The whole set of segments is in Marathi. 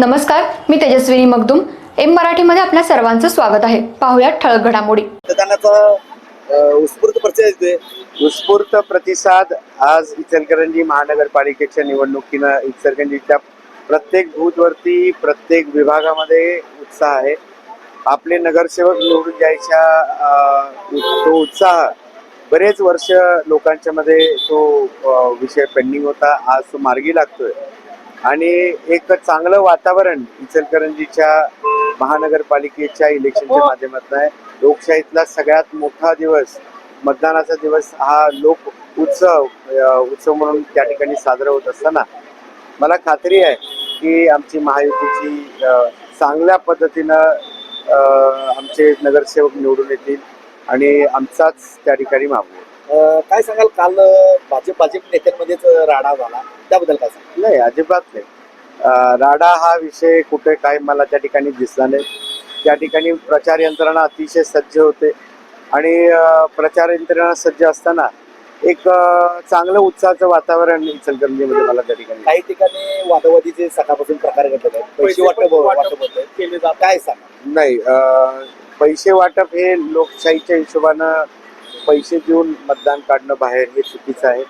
नमस्कार मी तेजस्विनी मगदुम. एम मराठीमध्ये आपल्या सर्वांचं स्वागत आहे. पाहुयात ठळक घडामोडी. मतदानाचा उत्स्फूर्त येतोय उत्स्फूर्त प्रतिसाद आज इचलकरंजी महानगरपालिकेच्या निवडणुकीनं इचलकरंजीच्या प्रत्येक बूथवरती प्रत्येक विभागामध्ये उत्साह आहे. आपले नगरसेवक निवडून द्यायच्या अ, तो उत्साह बरेच वर्ष लोकांच्या मध्ये तो विषय पेंडिंग होता. आज तो मार्गी लागतोय. आणि एक चांगलं वातावरण इचलकरंजीच्या महानगरपालिकेच्या इलेक्शनच्या माध्यमातून आहे. लोकशाहीतला सगळ्यात मोठा दिवस मतदानाचा दिवस हा लोक उत्सव उत्सव म्हणून त्या ठिकाणी साजरा होत असताना मला खात्री आहे की आमची महायुतीची चांगल्या पद्धतीनं आमचे नगरसेवक निवडून येतील आणि आमचाच त्या ठिकाणी मागू काय सांगाल काल भाजप भाजप नेत्यांमध्येच राडा झाला. त्याबद्दल काय सांगाल? नाही अजिबात नाही. राडा हा विषय कुठे काय मला त्या ठिकाणी दिसला नाही. त्या ठिकाणी प्रचार यंत्रणा अतिशय सज्ज होते. आणि प्रचार यंत्रणा सज्ज असताना एक चांगलं उत्साहाचं वातावरण इचलकरंजीमध्ये मला त्या ठिकाणी काही ठिकाणी वादवादीचे सकाळपासून प्रकार आहेत. पैसे वाटप काय सांगा नाही अं, पैसे वाटप हे लोकशाहीच्या हिशोबानं पैसे देऊन मतदान काढणं बाहेर हे चुकीचं आहे.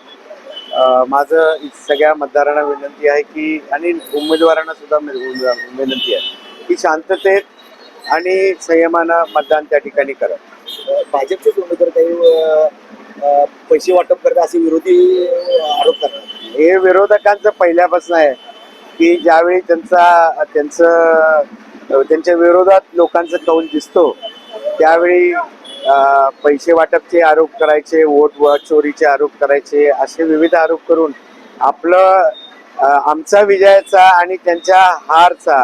माझं सगळ्या मतदारांना विनंती आहे की आणि उमेदवारांना सुद्धा विनंती आहे की शांततेत आणि संयमानं मतदान त्या ठिकाणी करा. भाजपचेच उमेदवार काही पैसे वाटप करतात असे विरोधी आरोप करतात? हे विरोधकांचं पहिल्यापासून आहे की ज्यावेळी त्यांचा त्यांचं त्यांच्या विरोधात लोकांचा कौल दिसतो त्यावेळी पैसे वाटपचे आरोप करायचे वोट व चोरीचे आरोप करायचे असे विविध आरोप करून आपलं आमचा विजयाचा आणि त्यांच्या हारचा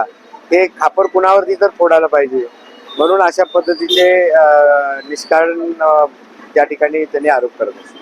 हे खापर कुणावरती तर फोडायला पाहिजे. म्हणून अशा पद्धतीचे निष्कारण त्या ठिकाणी त्यांनी आरोप करत असतात.